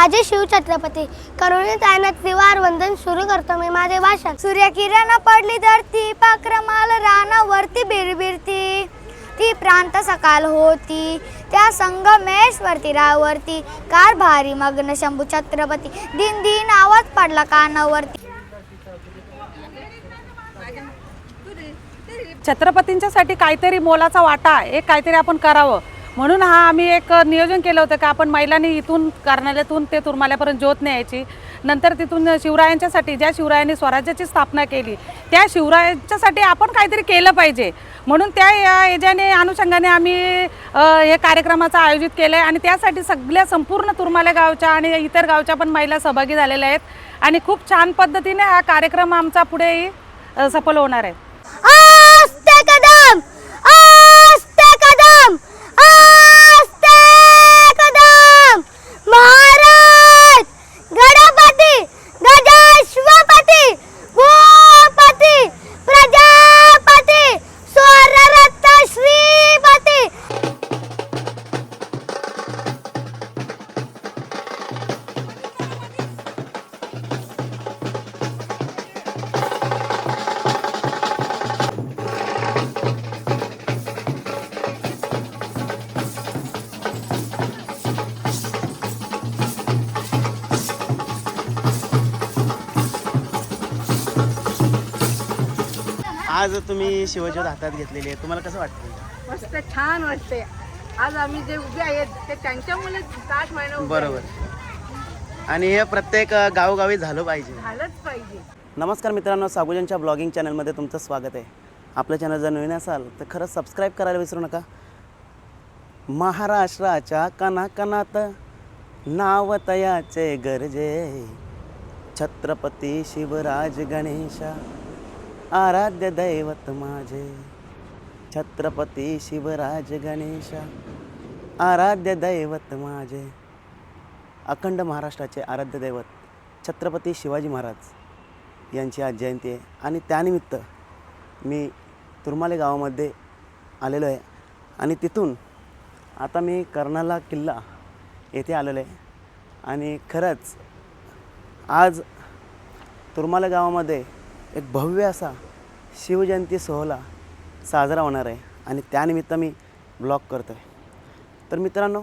राजे शिव छत्रपती करुणी आहे त्रिवार वंदन सुरू करतो मी माझे भाषण. सूर्यकिरण पडली धरती पाक्रमाल रानावरती बिरबिरती. ती प्रांत सकाल होती त्या संगमेश्वर तीरावरती कार भारी मग्न शंभू छत्रपती. दिन दिन आवाज पडला कानावरती. छत्रपतींच्यासाठी काहीतरी मोलाचा वाटा एक काहीतरी आपण करावं. म्हणून हा आम्ही एक नियोजन केलं होतं का आपण महिलांनी इथून कार्यालयातून ते तुरमाल्यापर्यंत ज्योत न्यायची. नंतर तिथून शिवरायांच्यासाठी ज्या शिवरायांनी स्वराज्याची स्थापना केली त्या शिवरायांच्यासाठी आपण काहीतरी केलं पाहिजे. म्हणून त्या या याच्याने अनुषंगाने आम्ही हे कार्यक्रमाचं आयोजित केलं आहे आणि त्यासाठी सगळ्या संपूर्ण तुरमाल्या गावच्या आणि इतर गावच्या पण महिला सहभागी झालेल्या आहेत. आणि खूप छान पद्धतीने हा कार्यक्रम आमचा पुढेही सफल होणार आहे. आज तुम्ही शिवज्योत हातात घेतलेली आहे. तुम्हाला कसं वाटतं मस्त छान वाटते आज आम्ही जे उभे आहेत ते त्यांच्यामुळे तास महिना उभे बरोबर. आणि हे प्रत्येक अ, गावोगावी झालं पाहिजे. झालंच पाहिजे. नमस्कार मित्रांनो सागुजनच्या ब्लॉगिंग चॅनलमध्ये तुमचं स्वागत आहे. आपलं चॅनल जर नवीन असाल तर खरंच सबस्क्राईब करायला विसरू नका. महाराष्ट्राच्या कणाकणात नाव तयाचे गरजे. छत्रपती शिवराज गणेशा. आराध्य दैवत माझे. छत्रपती शिवराज गणेशा. आराध्य दैवत माझे. अखंड महाराष्ट्राचे आराध्य दैवत छत्रपती शिवाजी महाराज यांची आज जयंती आहे. आणि त्यानिमित्त मी तुरमाले गावामध्ये आलेलो आहे. आणि तिथून आता मी कर्नाला किल्ला येथे आलेलो आहे. आणि खरंच आज तुरमाले गावामध्ये एक भव्य असा शिवजयंती सोहळा साजरा होणार आहे आणि त्यानिमित्त मी ब्लॉग करतो आहे तर मित्रांनो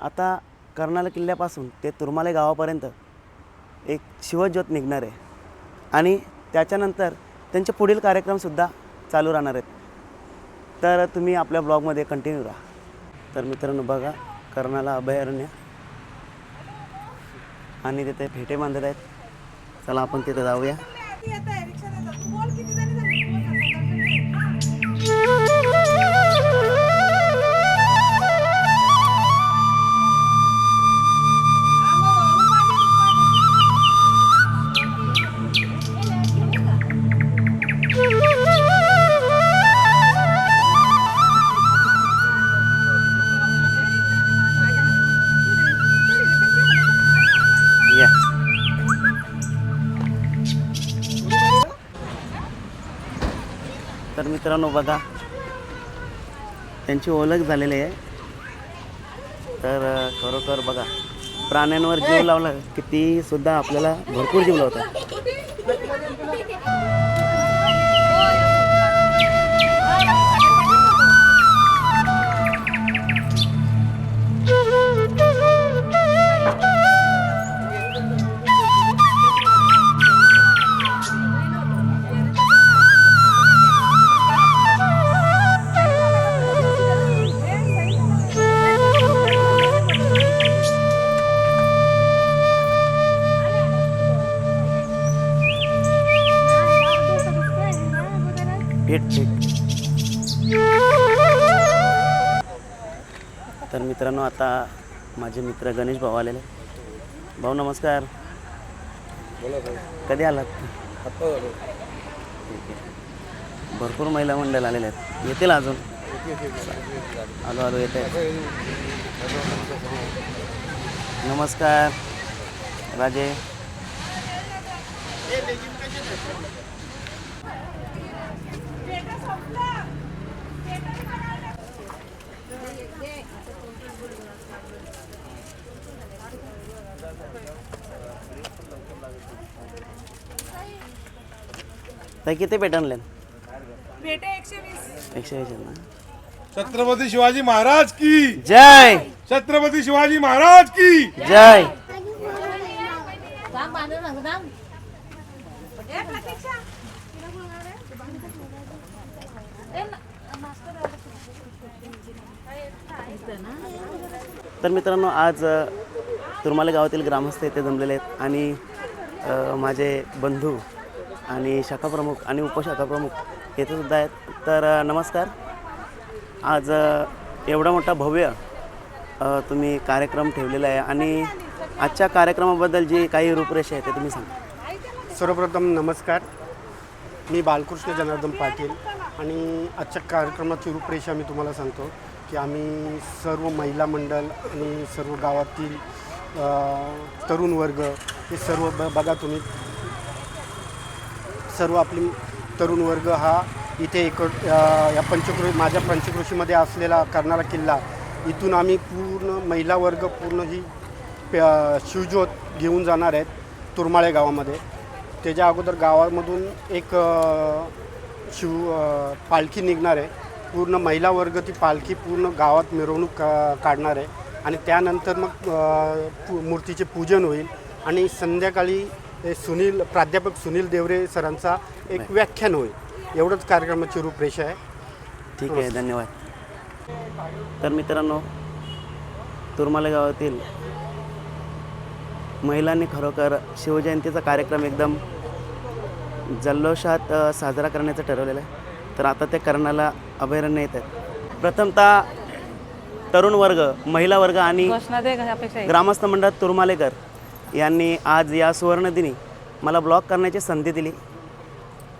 आता कर्नाल किल्ल्यापासून ते तुरमाले गावापर्यंत एक शिवज्योत निघणार आहे आणि त्याच्यानंतर त्यांचे पुढील कार्यक्रमसुद्धा चालू राहणार आहेत. तर तुम्ही आपल्या ब्लॉगमध्ये कंटिन्यू राहा. तर मित्रांनो बघा कर्नाला अभयारण्य आणि तिथे फेटे बांधत आहेत. चला आपण तिथे जाऊया. या मित्रांनो बघा त्यांची ओळख झालेली आहे. तर खरोखर बघा प्राण्यांवर जीव लावला किती सुद्धा आपल्याला भरपूर जीव लावतात. मित्रांनो आता माझे मित्र गणेश भाऊ आलेले. भाऊ नमस्कार. कधी आलात? ठीक आहे. भरपूर महिला मंडळ आलेले आहेत. येतील अजून? आलो आलो येते नमस्कार. राजे. ताई किती पेट आणले पेटे एकशे वीस. एकशे वीस आहेत ना? छत्रपती शिवाजी महाराज की? जय! छत्रपती शिवाजी महाराज की? जय! तर मित्रांनो आज अ, तुरमाले गावातील ग्रामस्थ इथे जमलेले आहेत आणि माझे बंधू आणि शाखाप्रमुख आणि उपशाखा प्रमुख येथे सुद्धा आहेत. तर नमस्कार. आज एवढा मोठा भव्य तुम्ही कार्यक्रम ठेवलेला आहे आणि आजच्या कार्यक्रमाबद्दल जी काही रूपरेषा आहे ते तुम्ही सांगा. सर्वप्रथम नमस्कार. मी बालकृष्ण जनार्दन पाटील आणि आजच्या कार्यक्रमाची रूपरेषा मी तुम्हाला सांगतो की आम्ही सर्व महिला मंडळ आणि सर्व गावातील तरुण वर्ग हे सर्व ब बघा तुम्ही. सर्व आपली तरुण वर्ग हा इथे एक या पंचकृ माझ्या पंचकृषीमध्ये असलेला करणारा किल्ला. इथून आम्ही पूर्ण महिला वर्ग पूर्ण ही शिवज्योत घेऊन जाणार आहेत तुरमाळे गावामध्ये. त्याच्या अगोदर गावामधून एक शिव पालखी निघणार आहे. पूर्ण महिला वर्ग ती पालखी पूर्ण गावात मिरवणूक का काढणार आहे. आणि त्यानंतर मग मूर्तीचे पूजन होईल. आणि संध्याकाळी हे सुनील प्राध्यापक सुनील देवरे सरांचा एक व्याख्यान होईल. एवढंच कार्यक्रमाची रूपरेषा आहे. ठीक आहे धन्यवाद. तर मित्रांनो तुरमाले गावातील महिलांनी खरोखर शिवजयंतीचा कार्यक्रम एकदम जल्लोषात साजरा करण्याचं ठरवलेलं आहे. तर आता ते करण्याला अभयारण्य येत आहेत प्रथमतः तरुण वर्ग महिला वर्ग आणि घोषणा दे अपेक्षा आहे. ग्रामस्थ मंडळ तुरमालेकर यांनी आज या सुवर्णदिनी मला ब्लॉग करण्याची संधी दिली.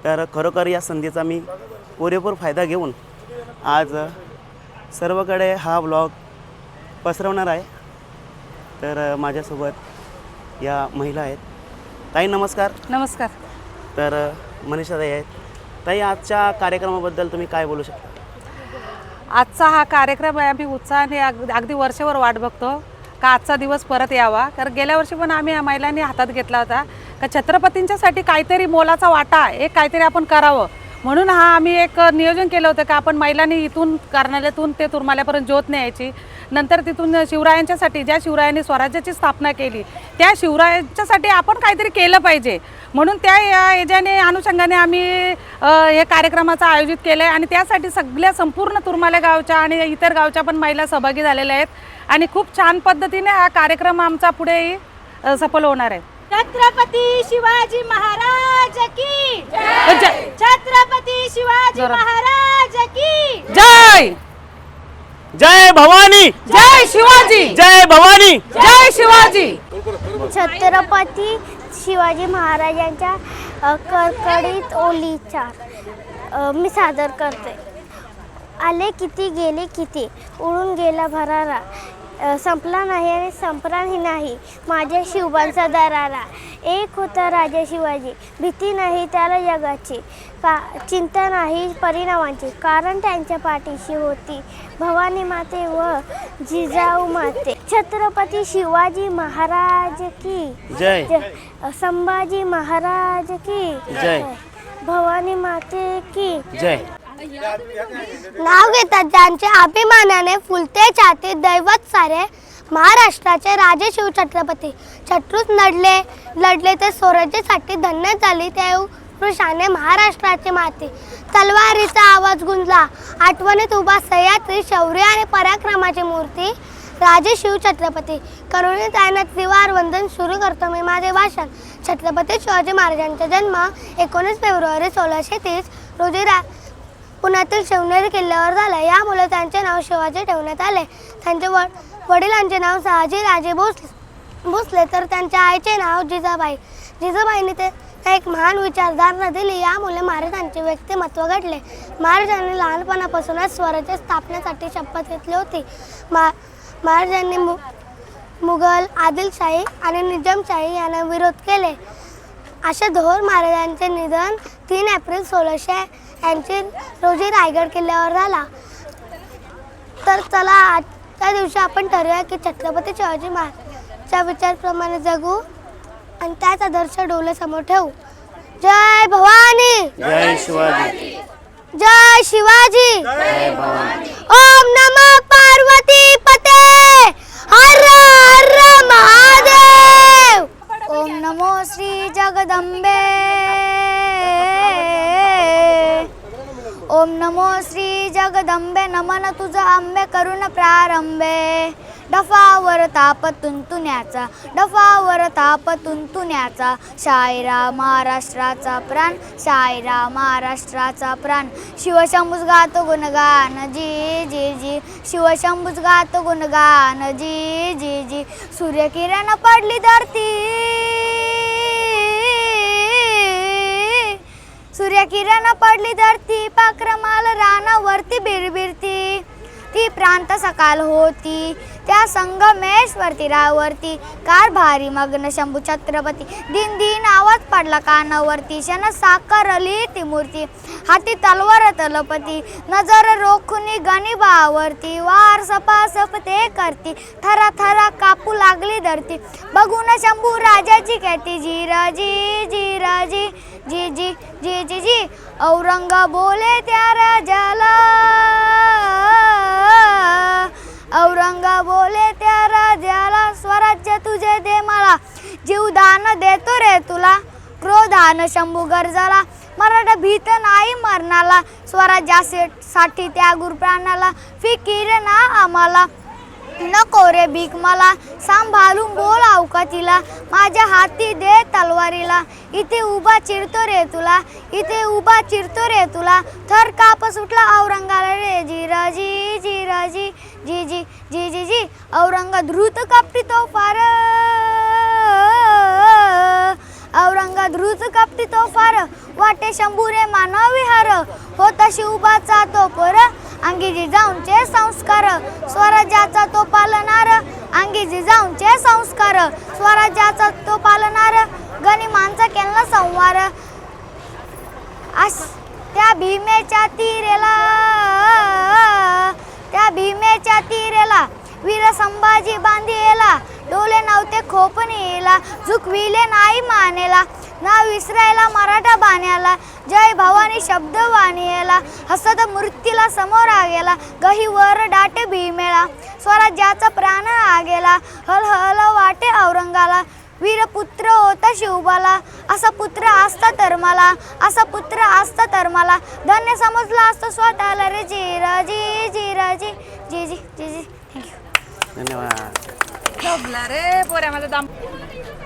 तर खरोखर या संधीचा मी पुरेपूर फायदा घेऊन आज सर्वकडे हा ब्लॉग पसरवणार आहे. तर माझ्यासोबत या महिला आहेत. ताई नमस्कार. नमस्कार. तर अ, मनीषाताई आहेत. ताई आजच्या कार्यक्रमाबद्दल तुम्ही काय बोलू शकता? आजचा हा कार्यक्रम आहे. आम्ही उत्साहाने अग अगदी वर्षभर वाट बघतो. का आजचा दिवस परत यावा? कारण गेल्या वर्षी पण आम्ही या महिलांनी हातात घेतला होता. का छत्रपतींच्यासाठी काहीतरी मोलाचा वाटा एक काहीतरी आपण करावं. म्हणून हा आम्ही एक नियोजन केलं होतं का आपण महिलांनी इथून कर्नाल्यातून ते तुरमाल्यापर्यंत ज्योत न्यायची. नंतर तिथून शिवरायांच्यासाठी ज्या शिवरायांनी स्वराज्याची स्थापना केली त्या शिवरायांच्यासाठी आपण काहीतरी केलं पाहिजे. म्हणून त्या या याच्याने अनुषंगाने आम्ही हे कार्यक्रमाचं आयोजित केलं आहे आणि त्यासाठी सगळ्या संपूर्ण तुरमाल्या गावच्या आणि इतर गावच्या पण महिला सहभागी झालेल्या आहेत. आणि खूप छान पद्धतीने हा कार्यक्रम आमचा पुढेही सफल होणार आहे. छत्रपती शिवाजी महाराज की जय! छत्रपती शिवाजी. महाराज की जय! जय भवानी! जय शिवाजी! जय भवानी! जय शिवाजी! छत्रपती शिवाजी महाराजांच्या अ, कडकडीत ओलीचा अ, मी सादर करते आले किती गेले किती? उडून गेला भरारा. संपला नाही आणि संपलाही नाही माझ्या शिवबांचा दरारा. एक होता राजा शिवाजी. भीती नाही त्याला जगाची. का चिंता नाही परिणामांची. कारण त्यांच्या पाठीशी होती भवानी माते व जिजाऊ माते. छत्रपती शिवाजी महाराज की? जय. जय संभाजी महाराज की? जय. भवानी माते की? जय. नाव घेतात ज्यांचे अभिमानाने फुलते छाती दैवत सारे महाराष्ट्राचे राजे शिव छत्रपती. छत्रूस लढले लढले ते स्वराज्यासाठी धन्य झाली त्या पुरुषाने महाराष्ट्राची माती. तलवारीचा आवाज गुंजला आठवणीत उभा सह्याद्री शौर्य आणि पराक्रमाची मूर्ती राजे शिव छत्रपती. करुणी तायनात त्रिवार वंदन सुरू करतो मी माझे भाषण. छत्रपती शिवाजी महाराजांचा जन्म एकोणीस फेब्रुवारी सोळाशे तीस रोजी रा पुण्यातील शिवनेरी किल्ल्यावर झालं यामुळे त्यांचे नाव शिवाजी ठेवण्यात आले. त्यांचे व वडिलांचे नाव शहाजी राजे भोसले भोसले. तर त्यांच्या आईचे नाव जिजाबाई. जिजाबाईंनी ते एक महान विचारधारणा दिली. यामुळे महाराजांचे व्यक्तिमत्व घडले. महाराजांनी लहानपणापासूनच स्वराज्य स्थापनेसाठी शपथ घेतली होती. मा महाराजांनी मु मुघल आदिलशाही आणि निजामशाही यांना विरोध केले. अशा धोर महाराजांचे निधन तीन एप्रिल सोळाशे यांची रोजी रायगड किल्ल्यावर झाला. तर चला आजच्या दिवशी आपण ठरवूया की छत्रपती शिवाजी महाराजच्या विचारप्रमाणे जगू आणि त्याच आदर्श डोळ्यासमोर ठेवू. जय भवानी! जय शिवाजी. जय शिवाजी! ओम नमः पार्वती पते! हर करून प्रारंभे. डफावर ताप तुंतुण्याचा डफावर ताप तुंतुण्याचा शायरा महाराष्ट्राचा प्राण शायरा महाराष्ट्राचा प्राण. शिवशंभूज गात गुणगान जी जी जी. शिवशंभूज गात गुणगान जी जी जी. सूर्यकिरण पडली धरती. सूर्यकिरण पडली धरती पाक्रमाल रानावरती बिरबिरती. ती प्रांत सकाल होती. त्या संगमेश्वर तीरावरती कार भारी मग्न शंभू छत्रपती. दिन दिन आवाज पडला कानावरती. शन साकारली ती मूर्ती. हाती तलवार तलपती. नजर रोखुनी गणिबावरती. वार सपासप ते करती. थरा थरा कापू लागली धरती. बघून शंभू राजाची कहती जिराजी जिराजी जी जी जी जी जी जी. औरंग बोले त्या राजाला औरंग बोले त्या राजाला स्वराज्य तुझे दे मला. जीवदान देतो रे तुला. क्रोधान शंभू गरजाला. मराठा भीत नाही मरणाला. स्वराज्यासाठी त्या गुरुप्राणाला फिकीर ना आम्हाला. नको रे भीक मला. सांभाळून बोल अवकातीला माझ्या हाती दे तलवारीला. इथे उभा चिरतो रे तुला. इथे उभा चिरतो रे तुला. थर कापस उठला औरंगाला रे. जिराजी जिराजी जी जी जी जी जी औरंग ध्रुत कापटी तो फार. औरंगा ध्रुत कापटी तो फार. वाटे शंभूरे मानव विहार. होता शिवबाचा तो पर. अंगी जाऊनचे संस्कार स्वराज्याचा तो पालनार अंगी जाऊनचे संस्कार स्वराज्याचा तो पालनार गनिमांचा केला संवार. आस त्या भीमेच्या तीरेला त्या भीमेच्या तीरेला वीर संभाजी बांधिला डोले नव्हते खोपणीला झुकविले नाही मानेला. ना विसरायला मराठा बाण्याला जय भवानी शब्द वाणीला हसत मृत्यूला समोर आगेला गहीवर डाटे भीमेला स्वराज्याचा प्राण आगेला हल हल वाटे औरंगाला वीरपुत्र होता शिवबाला असा पुत्र असता तर मला असा पुत्र असता तर मला धन्य समजला असतं स्वतःला रे जिराजी जिराजी जी जी जी जी थँक्यू धन्यवाद. रे पोऱ्या माझा दाम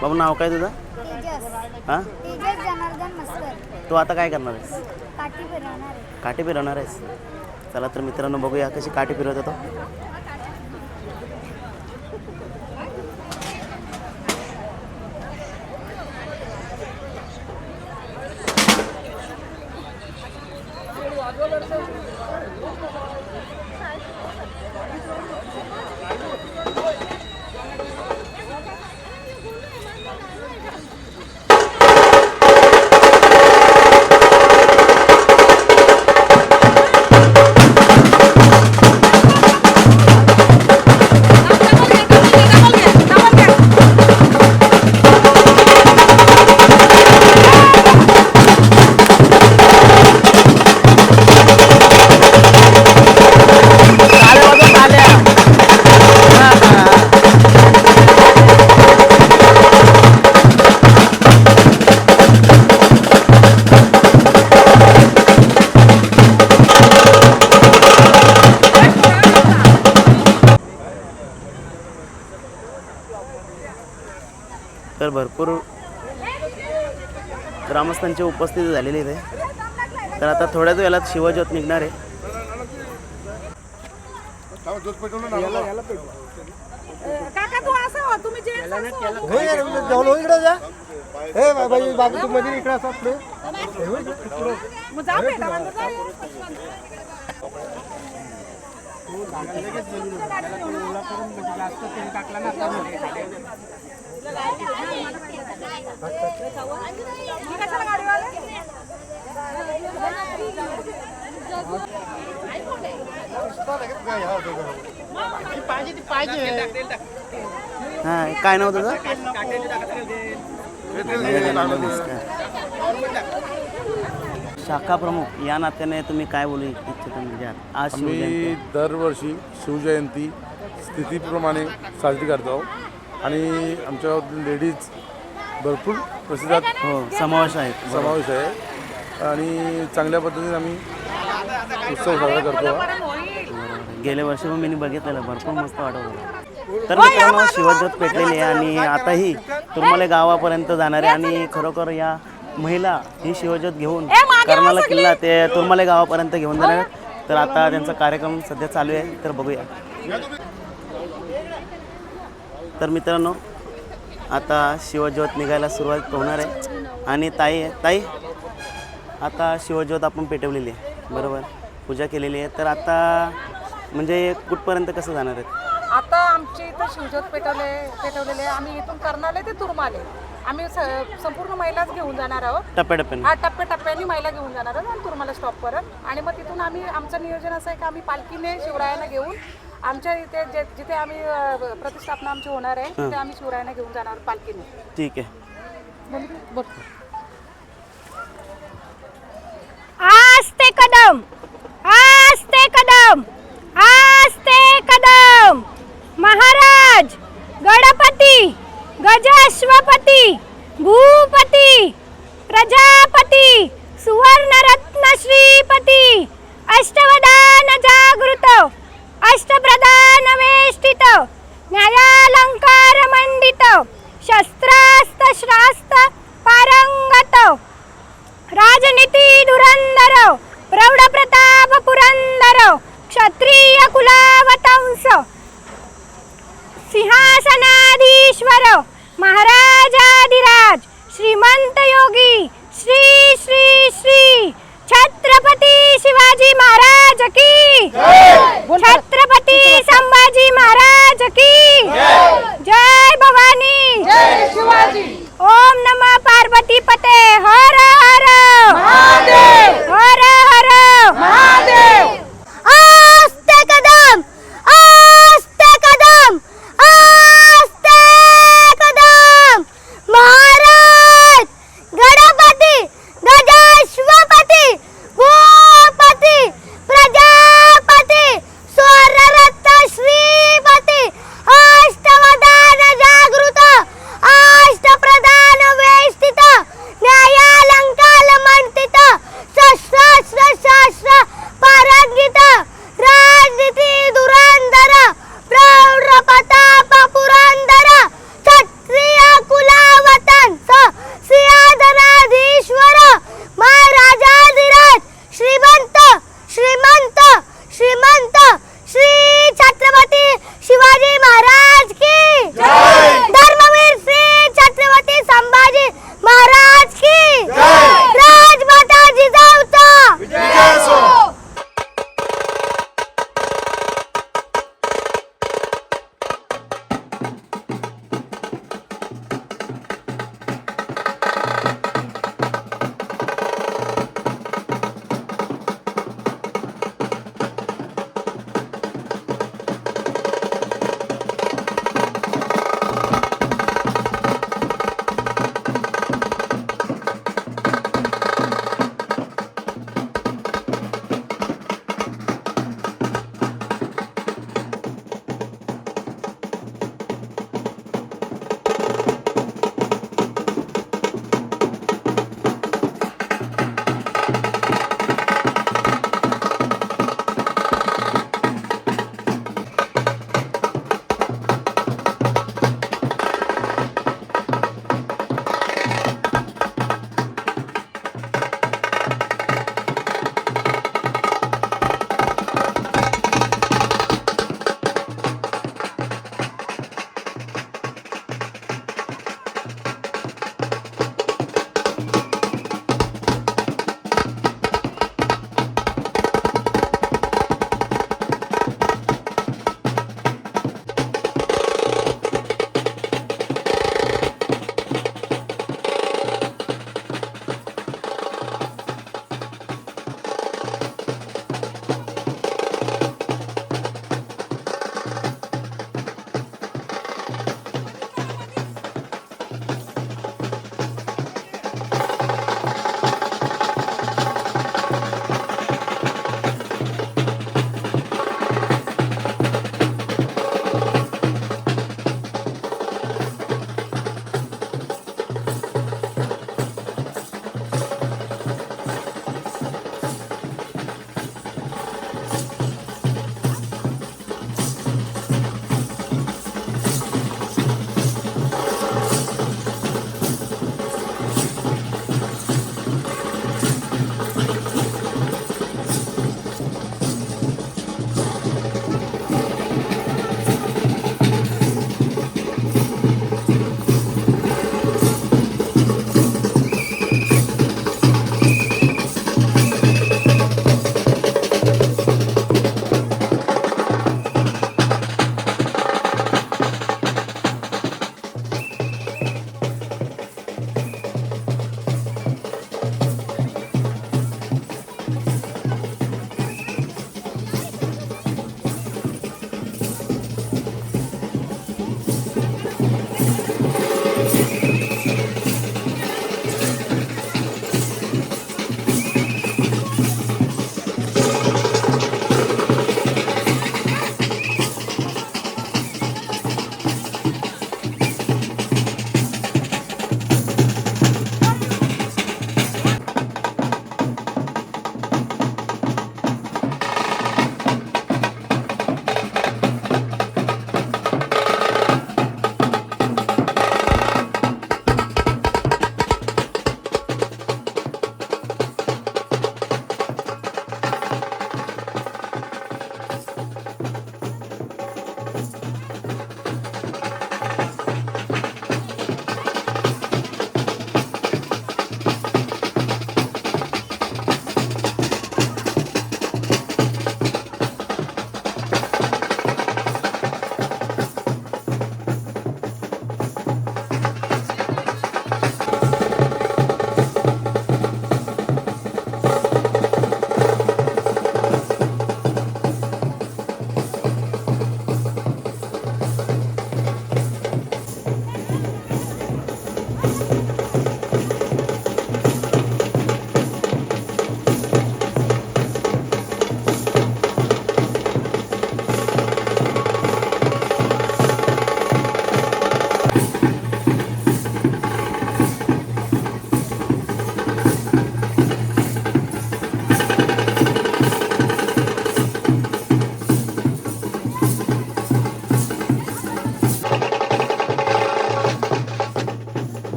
बाबू नाव काय तुझं? तेजस. हां? तेजस जनार्दन मस्कर. तू आता काय करणार आहेस? काठी फिरवणार आहे. काठी फिरवणार आहेस? चला तर मित्रांनो बघूया कशी काठी फिरवत होतो ग्रामस्थांची उपस्थिती झालेली आहे इथे. तर आता थोड्याच वेळात शिवज्योत निघणार आहे. काका तू असं हो, तुम्ही जे मग जा बेटा माझं जा. मी कशाला गाडीवाले हां काय नाव तुझं शाखा प्रमुख या नात्याने तुम्ही काय बोलू इच्छिता म्हणजे आज आम्ही आहे. दरवर्षी शिवजयंती स्थितीप्रमाणे साजरी करतो आणि आमच्या लेडीज भरपूर प्रसिद्धात हो समावेश आहे समावेश आहे. आणि चांगल्या पद्धतीने आम्ही उत्सव साजरा करतो गेल्या वर्षी पण मी बघितलेलं भरपूर मस्त वाटत होतं. तर मित्रांनो शिवज्योत पेटलेली आहे आणि आताही तुरमले गावापर्यंत जाणार आहे आणि खरोखर या महिला ही शिवज्योत घेऊन कर्नाला किल्ला ते तुरमले गावापर्यंत घेऊन जाणार. तर आता त्यांचा कार्यक्रम सध्या चालू आहे तर बघूया. तर मित्रांनो आता शिवज्योत निघायला सुरुवात होणार आहे. आणि ताई आहे ताई आता शिवज्योत आपण पेटवलेली आहे. बरोबर. पूजा केलेली आहे. तर आता म्हणजे कुठपर्यंत कसं जाणार आहेत आता आमची इथं शिवज्योत पेटवले पेटवलेले आहे. आम्ही इथून कर्नाले ते तुरमाले. आम्ही स- संपूर्ण महिलाच घेऊन जाणार आहोत. टप्प्याटप्प्याने. हा टप्प्याटप्प्याने महिला घेऊन जाणार आहोत आणि तुरमाला स्टॉपपर्यंत आणि मग तिथून आम्ही आमचं नियोजन असं आहे की आम्ही पालखीने शिवरायांना घेऊन आमच्या इथे जे जिथे आम्ही अ, प्रतिष्ठापना आमची होणार आहे तिथे आम्ही शिवरायांना घेऊन जाणार पालखीने. ठीक आहे. बोल आज ते कदम आज ते कदम आज ते कदम. महाराज गणपती गजाश्वपती भूपती प्रजापती सुवर्णरत्न श्रीपती अष्टवदान जागृत. अष्टप्रधानवेष्टित न्यायालङ्कारमण्डित शस्त्रास्त्रश्रास्त पारङ्गत राजनीति धुरन्धर प्रौढप्रताप पुरंदर क्षत्रिय कुलावतंस सिंहासनाधीश्वर महाराजाधिराज श्रीमंत योगी श्री श्री श्री। छत्रपती शिवाजी महाराज की। छत्रपती संभाजी महाराज की। जय भवानी। ओम नम पार्वती पते। हर हर। हर हर।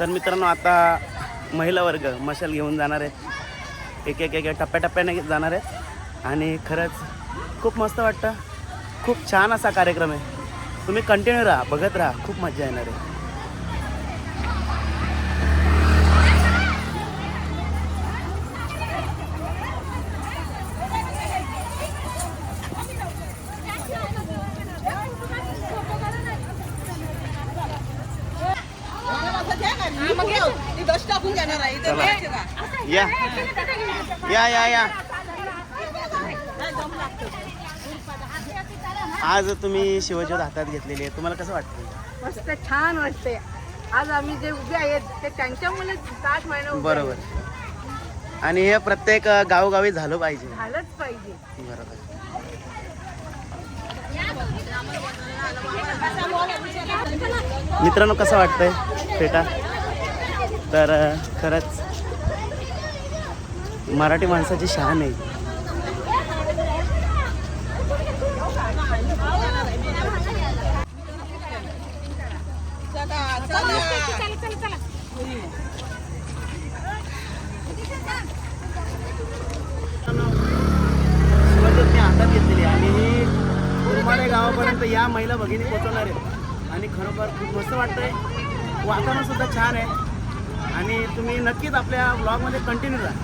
तर मित्रांनो आता महिला वर्ग मशाल घेऊन जाणार आहेत एक एक एक टप्प्याटप्प्याने जाणार आहेत आणि खरंच खूप मस्त वाटतं. खूप छान असा कार्यक्रम आहे. तुम्ही कंटिन्यू राहा बघत राहा. खूप मजा येणार आहे. या या या. आज तुम्ही शिवज्योत हातात घेतलेली आहे. तुम्हाला कसं वाटतं मस्त छान वाटते आज आम्ही जे उभे आहेत ते त्यांच्यामुळे तास महिना उभे बरोबर. आणि हे प्रत्येक अ, गावोगावी झालं पाहिजे. झालंच पाहिजे. बरोबर. मित्रांनो कसं वाटतंय? फेटा? तर अ, खरंच मराठी माणसाची शान आहे. हातात घेतलेली आणि गावापर्यंत या महिला भगिनी पोहोचवणार आहेत. आणि खरोखर खूप मस्त वाटतंय. वातावरण सुद्धा छान आहे. आणि तुम्ही नक्कीच आपल्या ब्लॉगमध्ये कंटिन्यू राहा.